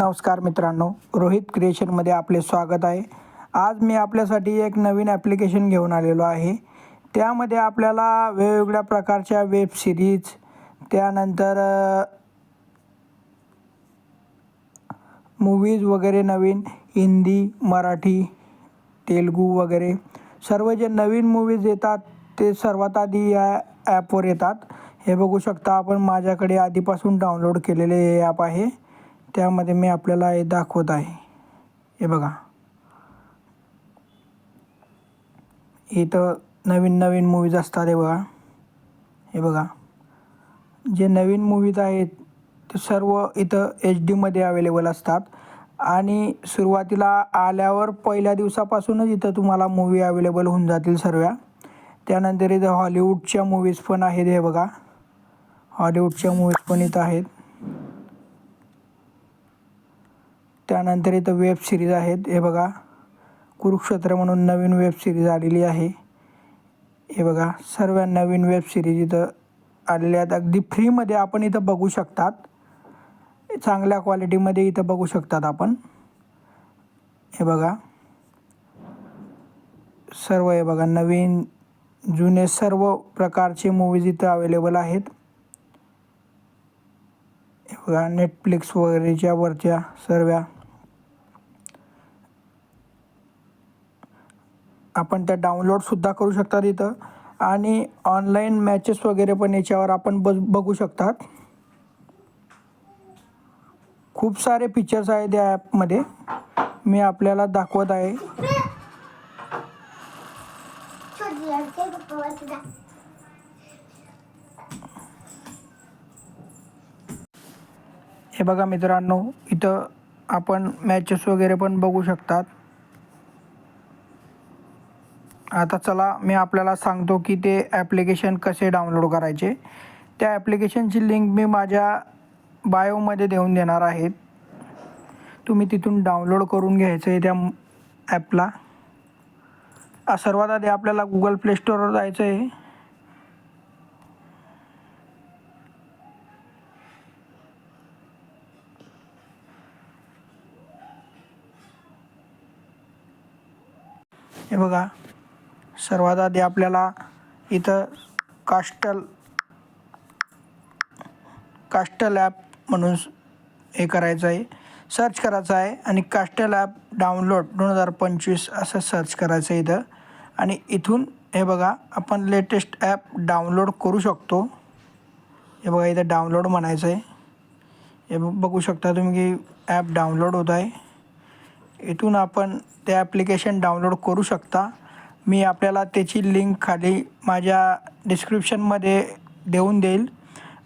नमस्कार मित्रांनो रोहित क्रिएशनमध्ये आपले स्वागत आहे. आज मी आपल्यासाठी एक नवीन ॲप्लिकेशन घेऊन आलेलो आहे. त्यामध्ये आपल्याला वेगवेगळ्या प्रकारच्या वेब सिरीज त्यानंतर मूवीज वगैरे नवीन हिंदी मराठी तेलगू वगैरे. सर्व जे नवीन मूवीज येतात ते सर्वात आधी या ॲपवर येतात. हे बघू शकता आपण माझ्याकडे आधीपासून डाउनलोड केलेले हे ॲप आहे. त्यामध्ये मी आपल्याला हे दाखवत आहे. हे बघा. इथं नवीन नवीन मूवीज असतात हे बघा. हे बघा. जे नवीन मूवीज आहेत ते सर्व इथं एच डीमध्ये अवेलेबल असतात. आणि सुरुवातीला आल्यावर पहिल्या दिवसापासूनच इथं तुम्हाला मूवी अवेलेबल होऊन जातील सर्व त्यानंतर इथं हॉलिवूडच्या मूवीज पण आहेत हे बघा. हॉलिवूडच्या मूवीज पण इथं आहेत. त्यानंतर इथं वेब सिरीज आहेत. हे बघा कुरुक्षेत्र म्हणून नवीन वेब सिरीज आलेली आहे. हे बघा सर्व नवीन वेब सिरीज इथं आलेल्या आहेत. अगदी फ्रीमध्ये आपण इथं बघू शकतात. चांगल्या क्वालिटीमध्ये इथं बघू शकतात आपण. हे बघा सर्व हे बघा नवीन जुने सर्व प्रकारचे मूवीज इथं अवेलेबल आहेत. हे बघा नेटफ्लिक्स वगैरेच्या वरच्या सर्व आपण त्या डाउनलोडसुद्धा करू शकतात इथं. आणि ऑनलाईन मॅचेस वगैरे पण याच्यावर आपण बघ बघू शकतात. खूप सारे फीचर्स आहेत या ॲपमध्ये मी आपल्याला दाखवत आहे. हे बघा मित्रांनो इथं आपण मॅचेस वगैरे पण बघू शकतात. आता चला मी आपल्याला सांगतो की ते ॲप्लिकेशन कसे डाउनलोड करायचे. त्या ॲप्लिकेशनची लिंक मी माझ्या बायोमध्ये देऊन देणार आहे. तुम्ही तिथून डाउनलोड करून घ्यायचं आहे त्या ॲपला सर्वात आधी आपल्याला गुगल प्ले स्टोअरवर जायचं आहे हे बघा. सर्वात आधी आपल्याला इथं कास्टल कास्टल ॲप म्हणून हे करायचं आहे. सर्च करायचं आहे आणि कास्टल ॲप डाउनलोड दोन हजार पंचवीस असं सर्च करायचं आहे इथं. आणि इथून हे बघा आपण लेटेस्ट ॲप डाउनलोड करू शकतो. हे बघा इथं डाउनलोड म्हणायचं आहे. हे बघू शकता तुम्ही की ॲप डाउनलोड होत आहे. इथून आपण ते ॲप्लिकेशन डाउनलोड करू शकता. मी आपल्याला त्याची लिंक खाली माझ्या डिस्क्रिप्शनमध्ये देऊन देईल.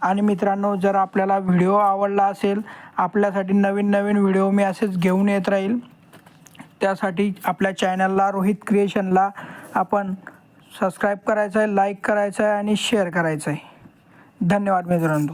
आणि मित्रांनो जर आपल्याला व्हिडिओ आवडला असेल आपल्यासाठी नवीन नवीन व्हिडिओ मी असेच घेऊन येत राहील. त्यासाठी आपल्या चॅनलला रोहित क्रिएशनला आपण सबस्क्राईब करायचं आहे लाईक करायचं आहे आणि शेअर करायचं आहे धन्यवाद मित्रांनो.